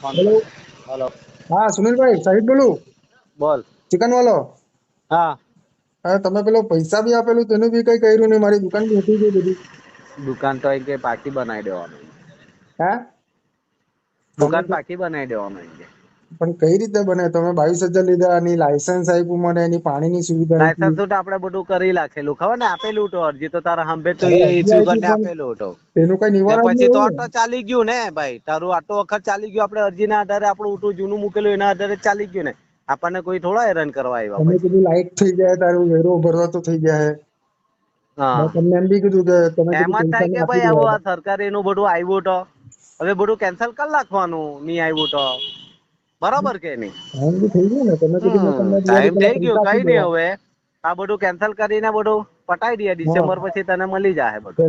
Hello hello હા સુનિલભાઈ સાહિદ બોલું? બોલ. ચિકન વાલો હા. હા તમે પેલો પૈસા બી આપેલું તેનું બી કઈ કર્યું નહીં મારી દુકાન બી હતી ગઈ બધી. દુકાન તો કે પાકી બનાવી દેવાનું. હા? દુકાન પાકી બનાવી દેવાનું એમ કે પણ કઈ રીતે બને? તમે બાવીસ હજાર લીધા એની લાયસન્સ આપ્યું મને એની પાણીની સુવિધા લાયસન્સ તો આપણે બધું કરી રાખેલું ખબર ને આપેલું તો અરજી તો તારા હંભે તો આપેલું હતો. એનું કઈ નિવારણ પછી તો આટો ચાલી ગયું ને ભાઈ. તારું આટો વખત ચાલી ગયું આપણે અરજીના આધારે આપણું ઉઠું જૂનું મૂકેલું એના આધારે ચાલી ગયું ને. આપણને કોઈ થોડા હેરાન કરવા આવ્યા તમે કીધું લાઈટ થઈ જાય તારું વેરો ભરવા તો થઈ જાય. હા. તમને એમ બી કીધું કે તમે એમ જ થાય કે ભાઈ આવો આ સરકારે એનું બધું આવ્યું તો. હવે બધું કેન્સલ કરી નાખવાનું નહીં આવ્યું તો. બરાબર કે નહીં? ટાઈમ થઈ ગયો કઈ નહીં હવે. આ બધું કેન્સલ કરીને બધું પટાઈ દે ડિસેમ્બર પછી તને મળી જાય બધું.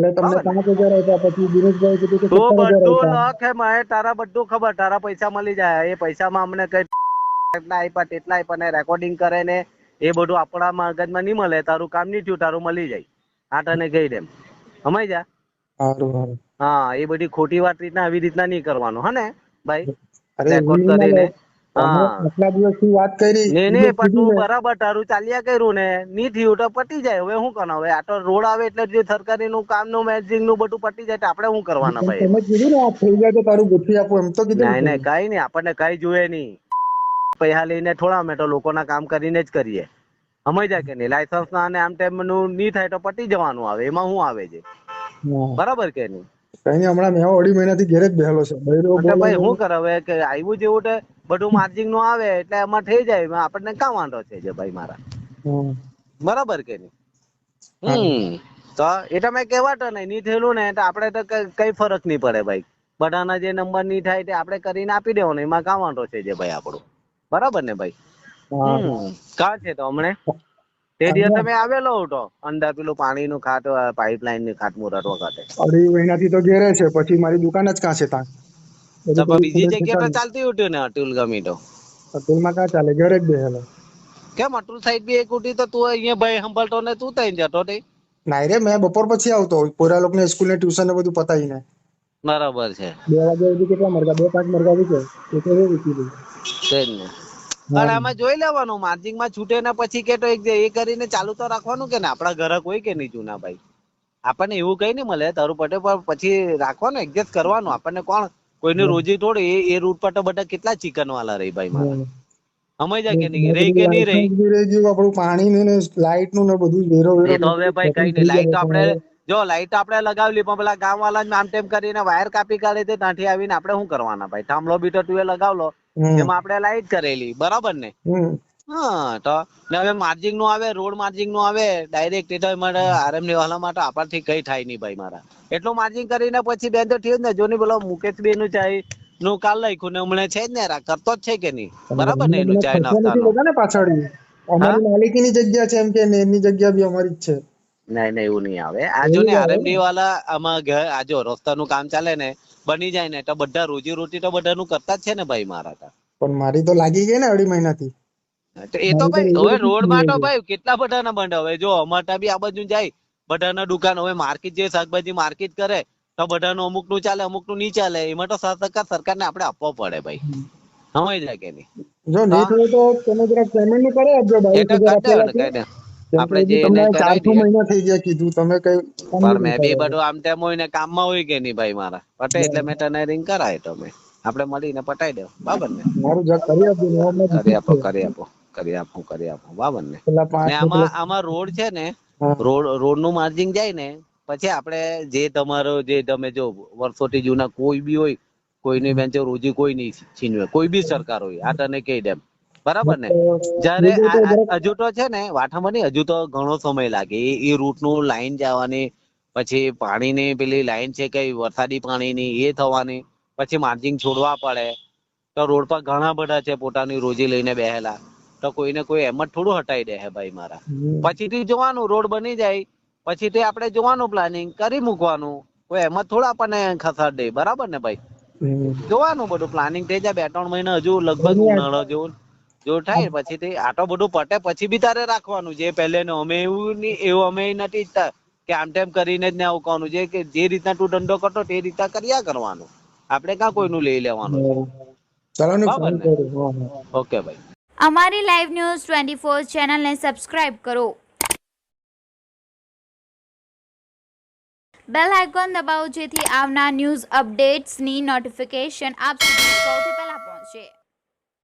તું બધું લખ હે તારા બધું ખબર તારા પૈસા મળી જાય. એ પૈસામાં અમને કઈ એટલા આપ્યા તેટલા આપ્યા ને રેકોર્ડિંગ કરે ને એ બધું આપણા મગજમાં નહીં મળે. તારું કામ નહીં થયું તારું મળી જાય. આ તને કહી દેમ સમજ જા. હા એ બધી ખોટી વાત રીતના આવી રીતના નહીં કરવાનું. હા ને ભાઈ? કરીને. મને અમે હા આટલા દિવસથી વાત કરી. ને ને પણ તું બરાબર તારું ચાલ્યા કર્યું ને. નહીં થયું તો પતી જાય. હવે શું કરવાનું હવે આ તો રોડ આવે એટલે જે સરકારીનું કામનું મેનેજિંગનું બધું પતી જાય તો આપણે શું કરવાના ભાઈ? તમે કીધું ને આ થઈ જાય તો તારું ગોઠવી આપું. એમ તો કીધું નહીં ને કઈ નહીં. આપણને કઈ જોઈએ નહીં. પૈસા લઈને થોડા અમે તો લોકોના કામ કરીને જ કરીએ. સમજાય કે નહીં? લાયસન્સ ના અને આમ ટાઈમનું નહીં થાય તો પટી જવાનું આવે. એમાં શું આવે છે? બરાબર કે નહીં? કઈ નહીં હમણાં મેં અઢી મહિનાથી ઘેર જ બેહેલો છે. ભાઈ શું કરે? હવે કે આવ્યું જેવું તો બધું માર્જિંગનું આવે એટલે એમાં થઈ જાય. આપણને કાં વાંધો છે જે ભાઈ મારા. બરાબર કે નહીં? તો એ તમે કહેવાતો નહીં. નહીં થયેલું ને તો આપણે તો કઈ કઈ ફરક નહીં પડે ભાઈ. બધાના જે નંબર નહીં થાય તે આપણે કરીને આપી દેવાનો એમાં કાં વાંધો છે જે ભાઈ આપણું. બરાબર ને ભાઈ? હમ. કાં છે તો હમણે? તે દિવસ તમે આવેલો હતો. અંદર પેલું પાણીનું ખાટ પાઇપલાઇનની ખાટ મુરત વખતે અઢી મહિનાથી તો ઘેરે છે. પછી મારી દુકાન જ કાંસે ત્યાં. બીજી જગ્યા તો ચાલતી ઉઠ્યું ને અતુલ ગમી તો અતુલમાં કાં ચાલે? ઘરે જ બેહેલો. કેમ? અતુલ સાઈડ બી એક ઉઠી તો તું અહીંયા ભાઈ સંભાળતો ને તું તઈ જતો તે? ના રે મેં બપોર પછી આવતો. પોરા લોકોને સ્કૂલ ને ટ્યુશન ને બધું પતાવીને. બરાબર છે. બે વાગ્યા સુધી કેટલા મરઘા? બે પાંચ મરઘા વીકે એટલે વીકી ને. પણ આમાં જોઈ લેવાનું માર્જિંગમાં છૂટે ને પછી કે તો એ કરીને ચાલુ તો રાખવાનું કે ને? આપણા ગ્રાહક હોય કે નહીં જૂના ભાઈ. આપણને એવું કઈ નહીં મળે તારું પટે પણ પછી રાખવાનું એડજસ્ટ કરવાનું. આપણને કોણ? કોઈને રોજી થોડી એ એ રૂટ પર તો બધા કેટલા ચિકન વાળા રહી ભાઈ મારા. સમજ્યા કે નહીં? રહી કે નહીં રહી આપણું પાણીનું ને લાઈટનું ને બધું વેરો વેરો તો હવે ભાઈ કઈ નહીં લાઈટ આપણે જો લાઈટ આપણે લગાવેલી પણ પેલા ગામ વાળા આમ તેમ કરીને વાયર કાપી કાઢે તે ત્યાંથી આવીને આપણે શું કરવાના ભાઈ? થાંભલો બી તો લગાવલો એમાં આપણે લાઈટ કરેલી બરાબર ને. હા તો ને હવે માર્જિંગનું આવે રોડ માર્જિંગનું આવે ડાયરેક્ટ એટલે મારે આરએમ લેવાના માટે આપણથી કઈ થાય નહીં ભાઈ મારા. એટલું માર્જિંગ કરીને પછી બેન તો થયું ને જો ને બોલો પેલો મુકેશભાઈ નું ચાયનું કાલ લખ્યું ને હમણાં છે જ ને કરતો જ છે કે નહીં? બરાબર ને એનું ચાય નાસ્તાનું? પાછળ. અમારી માલિકીની જગ્યા છે એમ કે એની જગ્યા બી અમારી જ છે. નહીં નહીં એવું નહીં આવે. આ જો ને આરએમડી વાળા આમાં ઘર આ જો રસ્તાનું કામ ચાલે ને બની જાય ને તો બધા રોજી રોટી તો બધાનું કરતા જ છે ને ભાઈ મારા તા. પણ મારી તો લાગી ગઈ ને અઢી મહિનાથી. એ તો ભાઈ હવે રોડમાં તો ભાઈ કેટલા બધાના બંધ હવે? જો અમારતા બી આ બાજુ જાય બધાના દુકાન હવે માર્કેટ જે શાકભાજી માર્કેટ કરે તો બધાનું અમુકનું ચાલે અમુકનું નહીં ચાલે એમાં તો સરકાર ને આપણે આપવો પડે ભાઈ. સમજ જાય કે નહીં? જો નહીં થયું તો તમે જરાક પેમેન્ટનું કરે આપજો એ કઈ આપણે જે એને કરાવી તમને ચાર છ મહિના થઈ ગયા કીધું તમે કઈ પણ મેં બી બધું આમ તેમ હોય ને કામમાં હોય કે નહીં ભાઈ મારા? પટે એટલે મેં તને રિંગ કરાય તો મેં આપણે મળીને પટાઈ દેવ. બાબર ને? મારું જગ કરી આપજો કરી આપો કરી આપો કરી આપો કરી આપો. બાબર ને? આમાં આમાં રોડ છે ને રોડ રોડનું માર્જિન જાય ને પછી આપણે જે તમારો જે તમે જો વર્ષોથી જૂના કોઈ બી હોય કોઈની બેન્ચો રોજી કોઈ નહીં છીનવે કોઈ બી સરકાર હોય આ તને કહી દેમ બરાબર ને? જયારે તો છે ને વાઠામાં તો ઘણો સમય લાગે. એ રૂટનું લાઈન જવાની પછી પાણીની પેલી લાઈન છે કઈ વરસાદી પાણીની એ થવાની પછી માર્જિંગ છોડવા પડે. તો રોડ પર ઘણા બધા છે પોતાની રોજી લઈને બેહેલા. તો કોઈને કોઈ એમ જ થોડું હટાઈ દે ભાઈ મારા. પછી પછીથી જોવાનું રોડ બની જાય. પછી તે આપણે જોવાનું પ્લાનિંગ કરી મૂકવાનું. કોઈ એમ જ થોડા આપણને ખસાડ દે. બરાબર ને ભાઈ? જોવાનું બધું. પ્લાનિંગ થઈ જાય બે ત્રણ મહિના હજુ લગભગ ઉનાળો જેવું. જોર થાય પછી તે આટો બધું પટે પછી બી તારે રાખવાનું જે પહેલે અમે એવું નહીં એવું અમે નથી ઈચ્છતા કે આમ તેમ કરીને જ ને આવું કહવાનું છે કે જે રીતના તું ધંધો કરતો તે રીતના કર્યા કરવાનું. આપણે કાં કોઈનું લઈ લેવાનું? ઓકે ભાઈ. અમારી લાઈવ ન્યૂઝ ટ્વેન્ટી ફોર ચેનલને સબસ્ક્રાઇબ કરો. બેલ આઇકોન દબાવો જેથી આવનાર ન્યૂઝ અપડેટ્સની નોટિફિકેશન આપ સુધી સૌથી પહેલા પહોંચે.